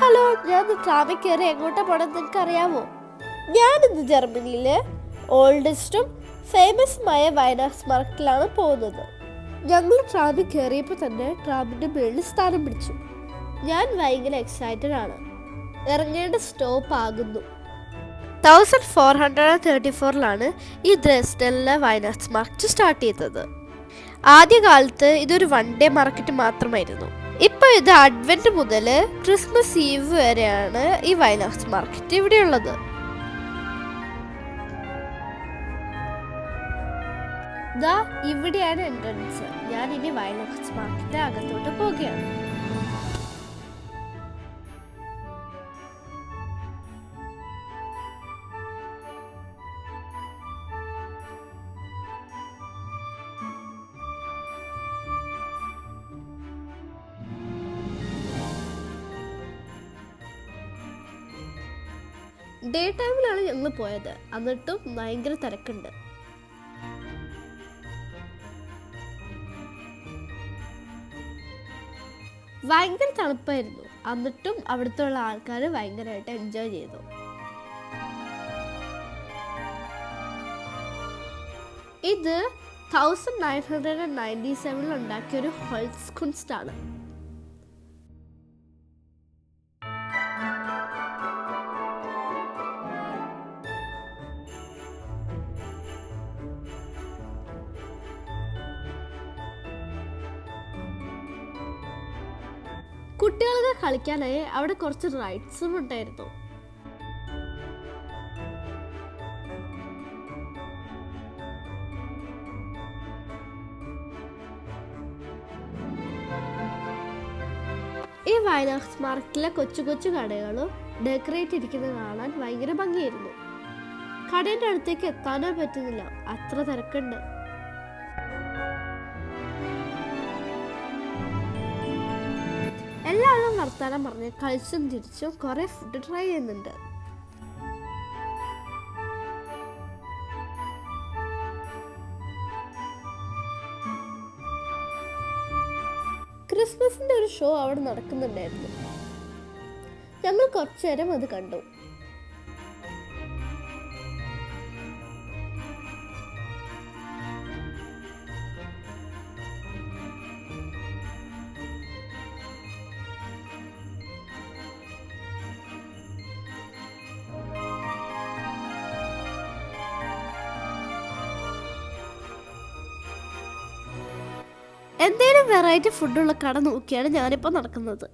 Hello ഞാൻ ട്രാമിൽ കയറി എങ്ങോട്ടാ പോണെന്ന് നിങ്ങൾക്ക് അറിയാമോ ഞാനിന്ന് ജർമ്മനിയിലെ ഓൾഡസ്റ്റും ഫേമസുമായ വയനാട് മാർക്കറ്റിലാണ് പോകുന്നത്. ഞങ്ങൾ ട്രാമിൽ കയറിയപ്പോൾ തന്നെ ട്രാമിന്റെ മുകളിൽ സ്ഥാനം പിടിച്ചു. ഞാൻ ഭയങ്കര എക്സൈറ്റഡ് ആണ്. ഇറങ്ങേണ്ട സ്റ്റോപ്പ് ആകുന്നു. Thousand four hundred and thirty ഫോറിലാണ് ഈ ദ്രസ്റ്റലിലെ വയനാട് മാർക്കറ്റ് സ്റ്റാർട്ട് ചെയ്തത്. ആദ്യകാലത്ത് ഇതൊരു വൺ ഡേ മാർക്കറ്റ് മാത്രമായിരുന്നു. ഇപ്പൊ ഇത് അഡ്വന്റ് മുതൽ ക്രിസ്മസ് ഈവ് വരെയാണ് ഈ വയനാട് മാർക്കറ്റ് ഇവിടെയുള്ളത്. ദാ ഇവിടെയാണ് എൻട്രൻസ് ഞാൻ ഇനി വയനാട് മാർക്കറ്റ് അകത്തോട്ട് പോവുകയാണ്. ഡേ ടൈമിലാണ് ഞങ്ങൾ പോയത്. എന്നിട്ടും ഭയങ്കര തിരക്കുണ്ട്. ഭയങ്കര തണുപ്പായിരുന്നു. എന്നിട്ടും അവിടുത്തെ ഉള്ള ആൾക്കാർ ഭയങ്കരമായിട്ട് എൻജോയ് ചെയ്തു. ഇത് thousand nine hundred and ninety സെവനിൽ ഉണ്ടാക്കിയ ഒരു ഹോൾസ് കുൻസ്റ്റ് ആണ് കുട്ടികൾക്ക് കളിക്കാനായി അവിടെ കുറച്ച് റൈഡ്സും ഉണ്ടായിരുന്നു. ഈ വയനാട് മാർക്കിലെ കൊച്ചു കൊച്ചു കടകളും ഡെക്കറേറ്റ് ഇരിക്കുന്നത് കാണാൻ ഭയങ്കര ഭംഗിയായിരുന്നു. കടയുടെ അടുത്തേക്ക് എത്താനോ പറ്റുന്നില്ല. അത്ര തിരക്കുണ്ട്. എല്ലാവരും വർത്താനം പറഞ്ഞ് കളിച്ചും തിരിച്ചും കുറെ ഫുഡ് ട്രൈ ചെയ്യുന്നുണ്ട്. ക്രിസ്മസിന്റെ ഒരു ഷോ അവിടെ നടക്കുന്നുണ്ടായിരുന്നു. ഞങ്ങൾ കുറച്ചു നേരം അത് കണ്ടു. എന്തേലും വെറൈറ്റി ഫുഡുള്ള കട നോക്കിയാണ് ഞാനിപ്പോൾ നടക്കുന്നത്.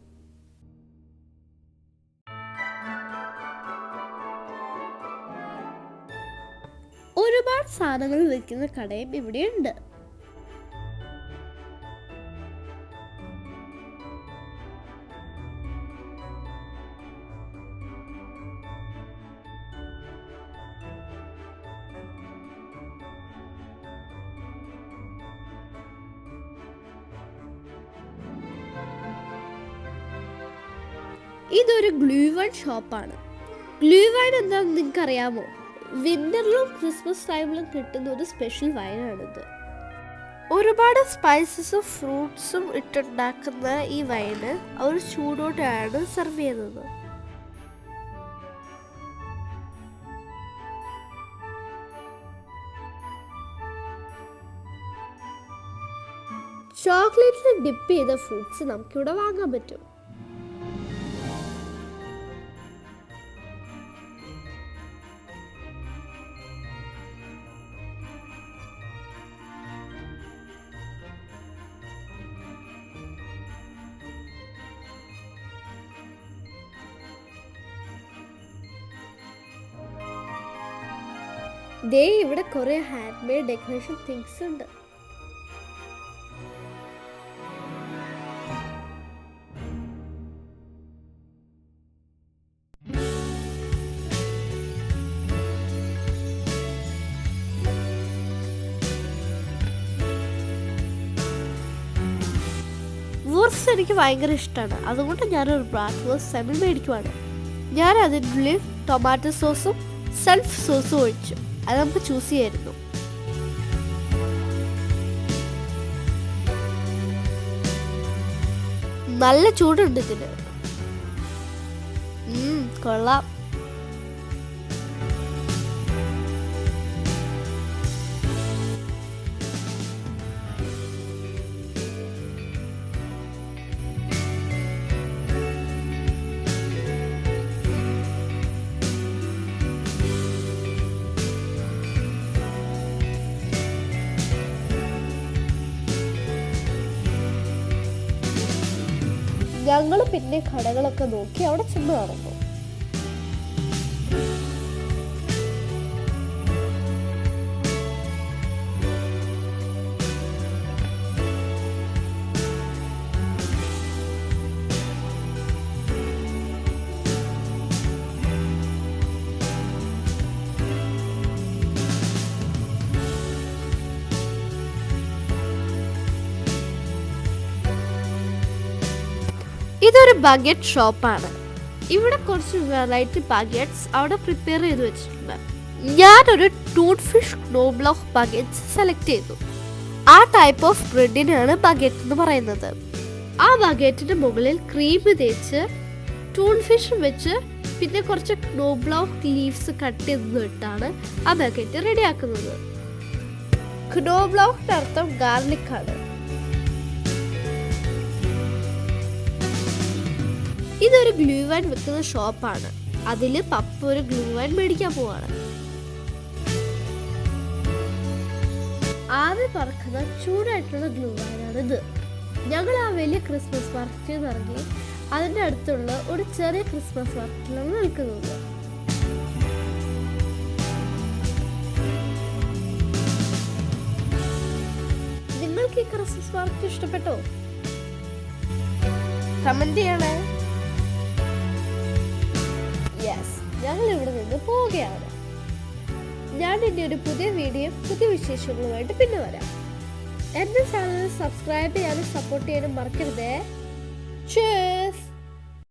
ഒരുപാട് സാധനങ്ങൾ വിൽക്കുന്ന കടയും ഇവിടെയുണ്ട്. ഇതൊരു ഗ്ലൂവൈൻ ഷോപ്പാണ്. ഗ്ലൂവൈൻ എന്താണെന്ന് നിങ്ങൾക്ക് അറിയാമോ വിന്ററിലും ക്രിസ്മസ് ടൈമിലും കിട്ടുന്ന ഒരു സ്പെഷ്യൽ വൈനാണിത്. ഒരുപാട് സ്പൈസസും ഫ്രൂട്ട്സും ഇട്ടുണ്ടാക്കുന്ന ഈ വൈന് അവർ ചൂടോടെയാണ് സെർവ് ചെയ്യുന്നത്. ചോക്ലേറ്റിൽ ഡിപ്പ് ചെയ്ത ഫ്രൂട്ട്സ് നമുക്കിവിടെ വാങ്ങാൻ പറ്റും. ദേ ഇവിടെ കുറേ ഹാൻഡ് മെയ്ഡ് ഡെക്കറേഷൻ തിങ്സ് ഉണ്ട്. വൂർസ് എനിക്ക് ഭയങ്കര ഇഷ്ടമാണ് അതുകൊണ്ട് ഞാനൊരു ബ്രാഡ്വേഴ്സ് വേഴ്സ് സെമിൽ മേടിക്കുവാണ് ഞാൻ അതിന്റെ ഉള്ളിൽ ടൊമാറ്റോ സോസും സെൽഫ് സോസും ഒഴിച്ചു. അത് നമുക്ക് ചൂസ് ചെയ്യായിരുന്നു. നല്ല ചൂടുണ്ട് ഇതിന്. കൊള്ളാം. ഞങ്ങൾ പിന്നെ കടകളൊക്കെ നോക്കി അവിടെ ചെന്ന് നടന്നു ഇതൊരു ബഗറ്റ് ഷോപ്പാണ് ഇവിടെ കുറച്ച് വെറൈറ്റി ബഗറ്റ്സ് അവിടെ പ്രിപ്പയർ ചെയ്ത് വെച്ചിട്ടുണ്ട്. ഞാനൊരു ടൂട്ട് ഫിഷ് നോബ്ലോക്ക് ബഗറ്റ്സ് സെലക്ട് ചെയ്തു. ആ ടൈപ്പ് ഓഫ് ബ്രെഡിനാണ് ബഗറ്റ് എന്ന് പറയുന്നത്. ആ ബഗറ്റിന്റെ മുകളിൽ ക്രീം തേച്ച് ടൂൺ ഫിഷ് വെച്ച് പിന്നെ കുറച്ച് ക്നോബ്ലോക്ക് ലീവ്സ് കട്ട് ചെയ്തിട്ടാണ് ആ ബക്കറ്റ് റെഡിയാക്കുന്നത് ക്നോബ്ലോക്കിന്റെ അർത്ഥം ഗാർലിക് ആണ്. ഇതൊരു ഗ്ലൂ വൈൻ വിൽക്കുന്ന ഷോപ്പാണ് അതിൽ പപ്പ ഒരു ഗ്ലൂ വൈൻ മേടിക്കാൻ പോവാണ്. ആവി പറക്കുന്ന ചൂടായിട്ടുള്ള ഗ്ലൂ വൈനാണ് ഇത്. ഞങ്ങൾ ആ വലിയ ക്രിസ്മസ് മാർക്കറ്റിൽ നിന്ന് ഇറങ്ങി അതിന്റെ അടുത്തുള്ള ഒരു ചെറിയ ക്രിസ്മസ് മാർക്കറ്റിലാണ് നിൽക്കുന്നത്. നിങ്ങൾക്ക് ഈ ക്രിസ്മസ് മാർക്കറ്റ് ഇഷ്ടപ്പെട്ടോ? കമന്റ് ചെയ്യണേ. ഞങ്ങൾ ഇവിടെ നിന്ന് പോവുകയാണ്. ഞാൻ എന്റെ ഒരു പുതിയ വീഡിയോ പുതിയ വിശേഷങ്ങളുമായിട്ട് പിന്നെ വരാം. എന്റെ ചാനൽ സബ്സ്ക്രൈബ് ചെയ്യാനും സപ്പോർട്ട് ചെയ്യാനും മറക്കരുതേ. ചേസ്